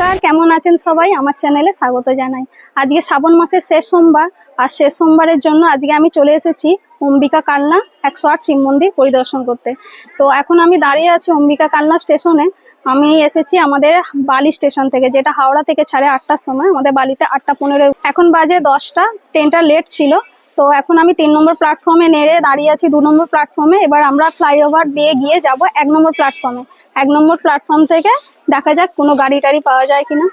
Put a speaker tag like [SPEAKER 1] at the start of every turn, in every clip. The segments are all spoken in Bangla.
[SPEAKER 1] নমস্কার, কেমন আছেন সবাই? আমার চ্যানেলে স্বাগত জানাই। আজকে শ্রাবণ মাসের শেষ সোমবার, আর শেষ সোমবারের জন্য আজকে আমি চলে এসেছি অম্বিকা কালনা একশো আট শিব মন্দির পরিদর্শন করতে। তো এখন আমি দাঁড়িয়ে আছি অম্বিকা কালনা স্টেশনে। আমি এসেছি আমাদের বালি স্টেশন থেকে, যেটা হাওড়া থেকে ছাড়ে আটটার সময়, আমাদের বালিতে আটটা পনেরো। এখন বাজে দশটা, ট্রেনটা লেট ছিল। তো এখন আমি তিন নম্বর প্ল্যাটফর্মে নেড়ে দাঁড়িয়ে আছি, দু নম্বর প্ল্যাটফর্মে এবার আমরা ফ্লাইওভার দিয়ে গিয়ে যাব এক নম্বর প্ল্যাটফর্মে এক নম্বর প্ল্যাটফর্ম থেকে দেখা যাক কোনো গাড়ি টাড়ি পাওয়া যায় কিনা।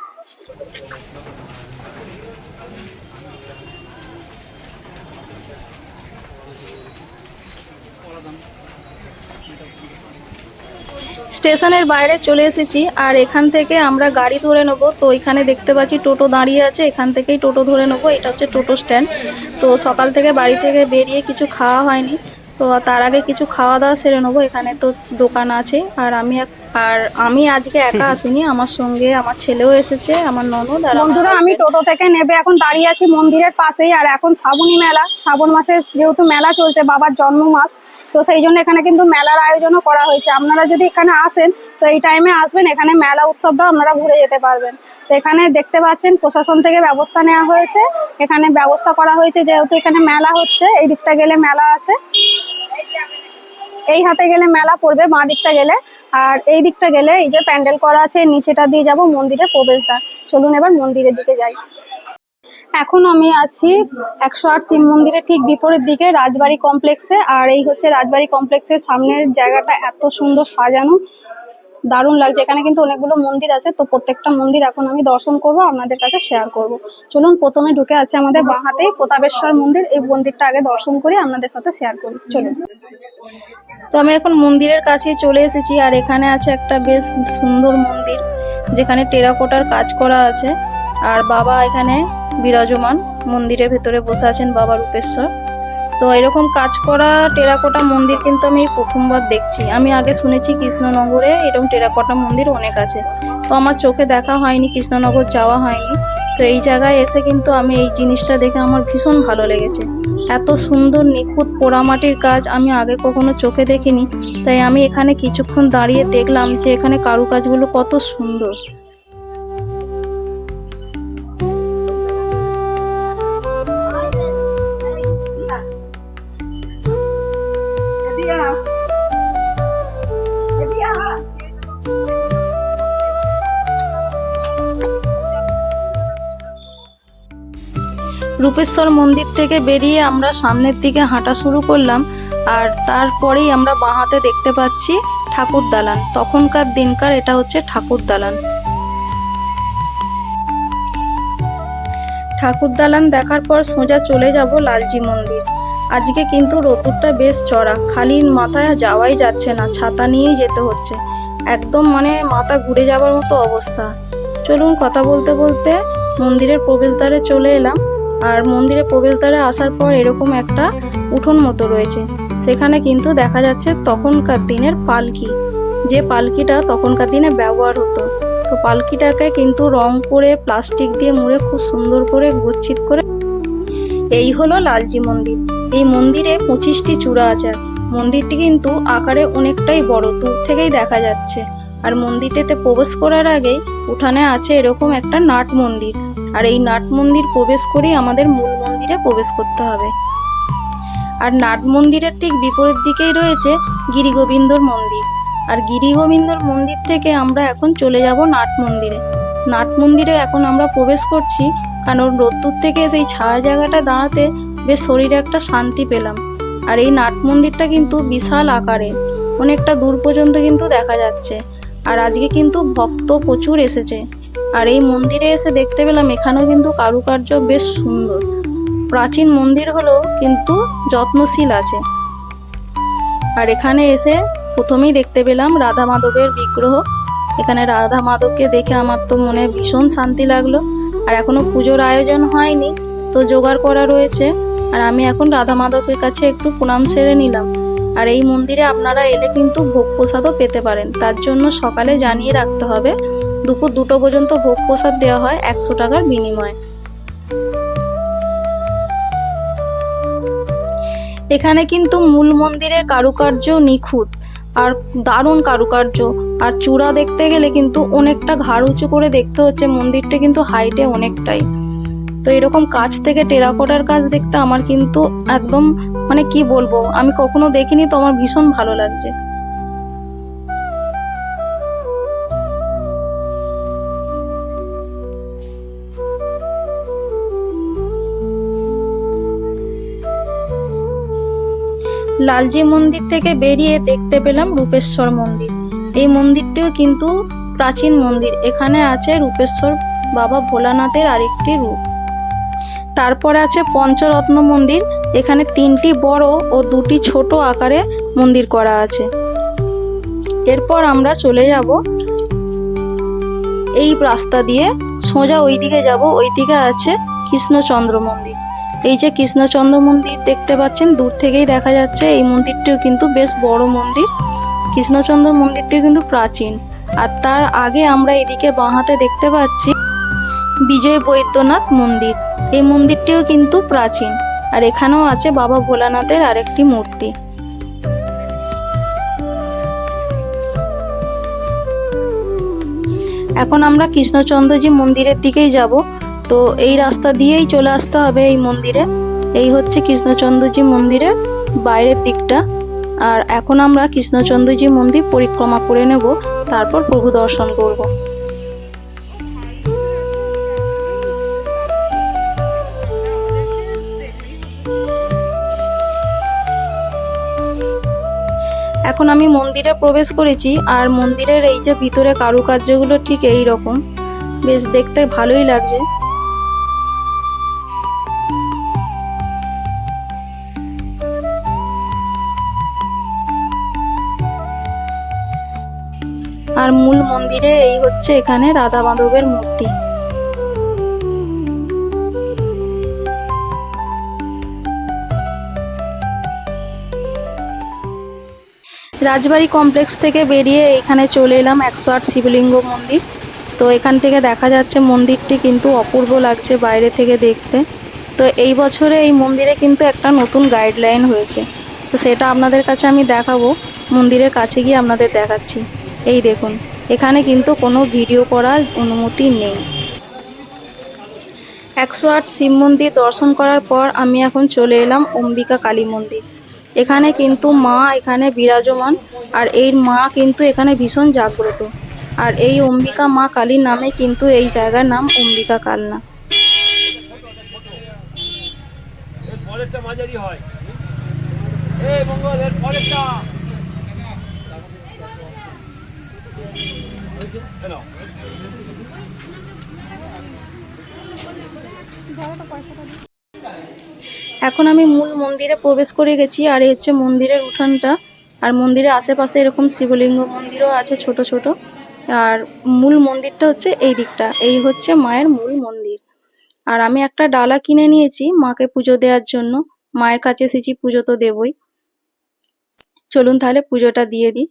[SPEAKER 1] স্টেশনের বাইরে চলে এসেছি, আর এখান থেকে আমরা গাড়ি ধরে নেব। তো এখানে দেখতে পাচ্ছি টোটো দাঁড়িয়ে আছে, এখান থেকেই টোটো ধরে নেব। এটা হচ্ছে টোটো স্ট্যান্ড তো সকাল থেকে বাড়ি থেকে বেরিয়ে কিছু খাওয়া হয়নি। তো তার আগে কিছু খাওয়া দাওয়া সেরে নেব এখানে তো দোকান আছে। আর আমি এক- আর আমি আজকে একা আসিনি আমার সঙ্গে আমার ছেলেও এসেছে আমার ননদ আর বন্ধুরা আমি টোটো থেকে নেবে এখন দাঁড়িয়ে আছি মন্দিরের পাশেই আর এখন শ্রাবণী মেলা। শ্রাবণ মাসের যেহেতু মেলা চলছে বাবার জন্ম মাস তো সেই জন্য এখানে কিন্তু মেলার আয়োজনও করা হয়েছে। আপনারা যদি এখানে আসেন তো এই টাইমে আসবেন এখানে মেলা উৎসবটা আপনারা ঘুরে যেতে পারবেন। তো এখানে দেখতে পাচ্ছেন প্রশাসন থেকে ব্যবস্থা নেওয়া হয়েছে। এখানে ব্যবস্থা করা হয়েছে যেহেতু এখানে মেলা হচ্ছে এই দিকটা গেলে মেলা আছে। এই হাতে গেলে মেলা পড়বে, বাঁ দিকটা গেলে। আর এই দিকটা গেলে এই যে প্যান্ডেল করা আছে, নিচেটা দিয়ে যাব মন্দিরে প্রবেশদ্বার। চলুন এবার মন্দিরের দিকে যাই। এখন আমি আছি একশো আট শিব মন্দিরের ঠিক বিপরীত দিকে, রাজবাড়ি কমপ্লেক্সে। আর এই হচ্ছে রাজবাড়ি কমপ্লেক্সের সামনের জায়গাটা এত সুন্দর সাজানো। দারুণ লাগছে। এখানে কিন্তু অনেকগুলো মন্দির আছে, তো প্রত্যেকটা মন্দির এখন আমি দর্শন করব, আপনাদের কাছে শেয়ার করব। চলুন, প্রথমে ঢুকে আছে আমাদের বাঁহাতে প্রতাপেশ্বর মন্দির। এই মন্দিরটা আগে দর্শন করি, আপনাদের সাথে শেয়ার করি চলুন। তো আমি এখন মন্দিরের কাছেই চলে এসেছি, আর এখানে আছে একটা বেশ সুন্দর মন্দির, যেখানে টেরাকোটার কাজ করা আছে। আর বাবা এখানে বিরাজমান, মন্দিরের ভেতরে বসে আছেন বাবা রূপেশ্বর। তো এরকম কাজ করা টেরাকোটা মন্দির কিন্তু আমি প্রথমবার দেখছি। আমি আগে শুনেছি কৃষ্ণনগরে এরকম টেরাকোটা মন্দির অনেক আছে। তো আমার চোখে দেখা হয়নি, কৃষ্ণনগর যাওয়া হয়নি। তো এই জায়গায় এসে কিন্তু আমি এই জিনিসটা দেখে আমার ভীষণ ভালো লেগেছে। এত সুন্দর নিখুঁত পোড়ামাটির কাজ আমি আগে কখনো চোখে দেখিনি। তাই আমি এখানে কিছুক্ষণ দাঁড়িয়ে দেখলাম যে এখানে কারুকাজগুলো কত সুন্দর। রূপেশ্বর মন্দির থেকে বেরিয়ে আমরা সামনের দিকে হাঁটা শুরু করলাম আর তারপরেই আমরা বাঁহাতে দেখতে পাচ্ছি ঠাকুর দালান। তখনকার দিনকার এটা হচ্ছে ঠাকুর দালান। ঠাকুর দালান দেখার পর সোজা চলে যাব লালজি মন্দির। আজকে কিন্তু রোদ্দুরটা বেশ চড়া খালি মাথায় যাওয়াই যাচ্ছে না, ছাতা নিয়েই যেতে হচ্ছে। একদম মানে মাথা ঘুরে যাবার মতো অবস্থা। চলুন কথা বলতে বলতে মন্দিরের প্রবেশদ্বারে চলে এলাম। আর মন্দিরে প্রবেশদ্বারে আসার পর এরকম একটা উঠোন মতো রয়েছে। সেখানে কিন্তু দেখা যাচ্ছে তখনকার দিনের পালকি। যে পালকিটা তখনকার দিনে ব্যবহার হতো। তো পালকিটাকে কিন্তু রং করে, প্লাস্টিক দিয়ে মুড়ে খুব সুন্দর করে গচ্ছিত করে এই হলো লালজি মন্দির। এই মন্দিরে পঁচিশটি চূড়া আছে। মন্দিরটি কিন্তু আকারে অনেকটাই বড়, দূর থেকেই দেখা যাচ্ছে। আর মন্দিরটিতে প্রবেশ করার আগেই উঠানে আছে এরকম একটা নাট মন্দির। আর এই নাট মন্দির প্রবেশ করেই আমাদের মূল মন্দিরে প্রবেশ করতে হবে। আর নাট মন্দিরের ঠিক বিপরীত দিকেই রয়েছে গিরিগোবিন্দর মন্দির। আর গিরিগোবিন্দর মন্দির থেকে আমরা এখন চলে যাব নাট মন্দিরে। নাট মন্দিরে এখন আমরা প্রবেশ করছি কারণ রোদ্দুর থেকে সেই ছায়া জায়গাটা দাঁড়াতে বেশ শরীরে একটা শান্তি পেলাম। আর এই নাট মন্দিরটা কিন্তু বিশাল আকারে, অনেকটা দূর পর্যন্ত কিন্তু দেখা যাচ্ছে। আর আজকে কিন্তু ভক্ত প্রচুর এসেছে। আর এই মন্দিরে এসে দেখতে পেলাম, এখানেও কিন্তু কারুকার্য বেশ সুন্দর। প্রাচীন মন্দির হলেও কিন্তু যত্নশীল আছে। আর এখানে এসে প্রথমেই দেখতে পেলাম রাধা মাধবের বিগ্রহ। এখানে রাধা মাধবকে দেখে আমার তো মনে ভীষণ শান্তি লাগল। আর এখনও পুজোর আয়োজন হয়নি, তো জোগাড় করা রয়েছে। আর আমি এখন রাধা মাধবের কাছে একটু প্রণাম সেরে নিলাম। আর এই মন্দিরে আপনারা এলে কিন্তু ভোগ প্রসাদও পেতে পারেন। তার জন্য সকালে জানিয়ে রাখতে হবে, দুপুর দুটো পর্যন্ত ভোগ প্রসাদ দেওয়া হয় একশো টাকার বিনিময়ে। এখানে কিন্তু মূল মন্দিরের কারুকার্য নিখুঁত, আর দারুণ কারুকার্য। আর চূড়া দেখতে গেলে কিন্তু অনেকটা ঘাড় উঁচু করে দেখতে হচ্ছে, মন্দিরটা কিন্তু হাইটে অনেকটাই। তো এরকম কাছ থেকে টেরাকোটার কাজ দেখতে আমার কিন্তু একদম মানে কি বলব, আমি কখনো দেখিনি তো আমার ভীষণ ভালো লাগছে। লালজি মন্দির থেকে বেরিয়ে দেখতে পেলাম রূপেশ্বর মন্দির। এই মন্দিরটিও কিন্তু প্রাচীন মন্দির। এখানে আছে রূপেশ্বর বাবা ভোলানাথের আরেকটি রূপ। তারপরে আছে পঞ্চরত্ন মন্দির। এখানে তিনটি বড় ও দুটি ছোট আকারে মন্দির করা আছে। এরপর আমরা চলে যাব এই রাস্তা দিয়ে। সোজা ওইদিকে যাব, ওইদিকে আছে কৃষ্ণচন্দ্র মন্দির। এই যে কৃষ্ণচন্দ্র মন্দির দেখতে পাচ্ছেন, দূর থেকেই দেখা যাচ্ছে, এই মন্দিরটিও কিন্তু বেশ বড় মন্দির। কৃষ্ণচন্দ্র মন্দিরটিও কিন্তু প্রাচীন। আর তার আগে আমরা এদিকে বাঁহাতে দেখতে পাচ্ছি বিজয় বৈদ্যনাথ মন্দির। এই মন্দিরটিও কিন্তু প্রাচীন। আর এখানেও আছে বাবা ভোলানাথের আরেকটি মূর্তি। এখন আমরা কৃষ্ণচন্দ্রজি মন্দিরের দিকেই যাব। তো এই রাস্তা দিয়েই চলে আসতে হবে এই মন্দিরে। এই হচ্ছে কৃষ্ণচন্দ্রজি মন্দিরের বাইরের দিকটা। আর এখন আমরা কৃষ্ণচন্দ্রজি মন্দির পরিক্রমা করে নেব। তারপর প্রভু দর্শন করব। এখন আমি মন্দিরে প্রবেশ করেছি আর মন্দিরের এই যে ভিতরে কারুকার্যগুলো ঠিক এই রকম। বেশ দেখতে ভালোই লাগছে। আর মূল মন্দিরে এই হচ্ছে এখানে রাধা মাধবের মূর্তি। রাজবাড়ি কমপ্লেক্স থেকে বেরিয়ে এখানে চলে এলাম একশো আট শিবলিঙ্গ মন্দির। তো এখান থেকে দেখা যাচ্ছে মন্দিরটি কিন্তু অপূর্ব লাগছে বাইরে থেকে দেখতে। তো এই বছরে এই মন্দিরে কিন্তু একটা নতুন গাইডলাইন হয়েছে। তো সেটা আপনাদের কাছে আমি দেখাবো। মন্দিরের কাছে গিয়ে আপনাদের দেখাচ্ছি। এই দেখুন, এখানে কিন্তু কোনো ভিডিও করার অনুমতি নেই। একশো আট শিব মন্দির দর্শন করার পর আমি এখন চলে এলাম অম্বিকা কালী মন্দির। এখানে কিন্তু মা এখানে বিরাজমান, আর এই মা কিন্তু এখানে ভীষণ জাগ্রত। আর এই অম্বিকা মা কালীর নামে কিন্তু এই জায়গার নাম অম্বিকা কালনা।
[SPEAKER 2] হ্যালো
[SPEAKER 1] এখন আমি মূল মন্দিরে প্রবেশ করে গেছি, আর এই হচ্ছে মন্দিরের উঠানটা। আর মন্দিরের আশেপাশে এরকম শিবলিঙ্গ মন্দিরও আছে ছোট ছোট। আর মূল মন্দিরটা হচ্ছে এই দিকটা, এই হচ্ছে মায়ের মূল মন্দির। আর আমি একটা ডালা কিনে নিয়েছি মাকে পুজো দেওয়ার জন্য। মায়ের কাছে এসেছি, পুজো তো দেবই। চলুন তাহলে পুজোটা দিয়ে দিই।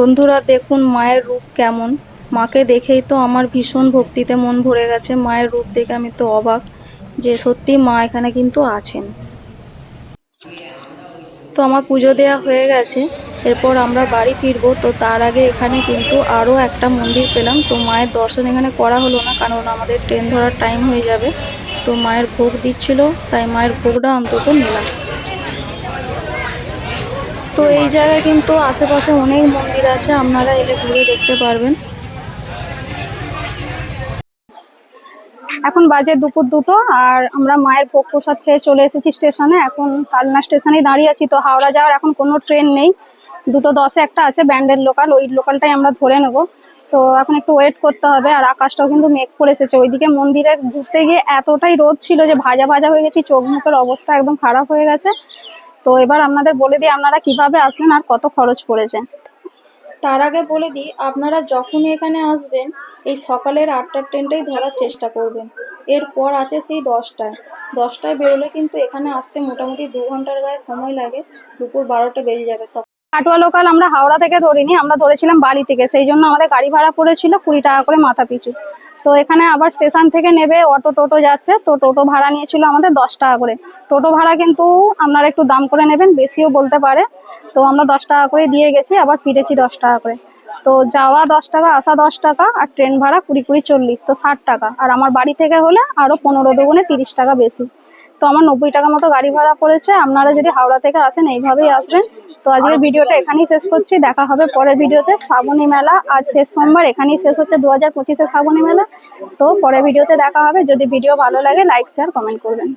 [SPEAKER 1] বন্ধুরা, দেখুন মায়ের রূপ কেমন। মাকে দেখেই তো আমার ভীষণ ভক্তিতে মন ভরে গেছে। মায়ের রূপ দেখে আমি তো অবাক যে সত্যি মা এখানে কিন্তু আছেন। তো আমার পুজো দেওয়া হয়ে গেছে। এরপর আমরা বাড়ি ফিরবো। তো তার আগে এখানে কিন্তু আরও একটা মন্দির পেলাম। তো মায়ের দর্শন এখানে করা হলো না, কারণ আমাদের ট্রেন ধরার টাইম হয়ে যাবে। তো মায়ের ভোগ দিচ্ছিল, তাই মায়ের ভোগটা অন্তত নিলাম। তো এই জায়গায় কিন্তু আশেপাশে অনেক মন্দির আছে, আপনারা এলে ঘুরে দেখতে পারবেন।
[SPEAKER 3] এখন বাজে দুপুর দুটো, আর আমরা মায়ের ভোগ প্রসাদ খেয়ে চলে এসেছি স্টেশনে। এখন কালনা স্টেশনেই দাঁড়িয়ে আছি, তো হাওড়া যাওয়ার এখন কোনো ট্রেন নেই। দুটো দশে একটা আছে ব্যান্ডের লোকাল, ওই লোকালটাই আমরা ধরে নেব। তো এখন একটু ওয়েট করতে হবে, আর আকাশটাও কিন্তু মেঘ করে এসেছে। ওইদিকে মন্দিরে ঘুরতে গিয়ে এতটাই রোদ ছিল যে ভাজা ভাজা হয়ে গেছি, চোখ মুখের অবস্থা একদম খারাপ হয়ে গেছে। তো এবার আপনাদের বলে দিই আপনারা কীভাবে আসবেন আর কত খরচ পড়েছে।
[SPEAKER 1] তার আগে বলে দিই আপনারা যখনই এখানে আসবেন এই সকালের আটটার ট্রেনটাই ধরার চেষ্টা করবেন। এরপর আছে সেই দশটায়। দশটায় বেরোলে কিন্তু এখানে আসতে মোটামুটি দু ঘণ্টার গায়ে সময় লাগে দুপুর বারোটা বেজে যাবে তখন।
[SPEAKER 3] কাটোয়া লোকাল আমরা হাওড়া থেকে ধরিনি আমরা ধরেছিলাম বালি থেকে সেই জন্য আমাদের গাড়ি ভাড়া পড়েছিল কুড়ি টাকা করে মাথা পিছু তো এখানে আবার স্টেশন থেকে নেবে, অটো টোটো যাচ্ছে। তো টোটো ভাড়া নিয়েছিল আমাদের দশ টাকা করে। টোটো ভাড়া কিন্তু আপনারা একটু দাম করে নেবেন, বেশিও বলতে পারে। তো আমরা দশ টাকা করে দিয়ে গেছি, আবার ফিরেছি দশ টাকা করে। তো যাওয়া দশ টাকা, আসা দশ টাকা, আর ট্রেন ভাড়া কুড়ি কুড়ি চল্লিশ, তো ষাট টাকা। আর আমার বাড়ি থেকে হলে আরও পনেরো দুগুণে তিরিশ টাকা বেশি। তো আমার নব্বই টাকা মতো গাড়ি ভাড়া পড়েছে। আপনারা যদি হাওড়া থেকে আসেন, এইভাবেই আসবেন। তো আজকের ভিডিওটা এখানেই শেষ করছি। দেখা হবে পরের ভিডিওতে শ্রাবণী মেলা। আজ শেষ সোমবার এখানেই শেষ হচ্ছে দু হাজার পঁচিশের শ্রাবণী মেলা। তো পরের ভিডিওতে দেখা হবে। যদি ভিডিও ভালো লাগে লাইক শেয়ার কমেন্ট করবেন।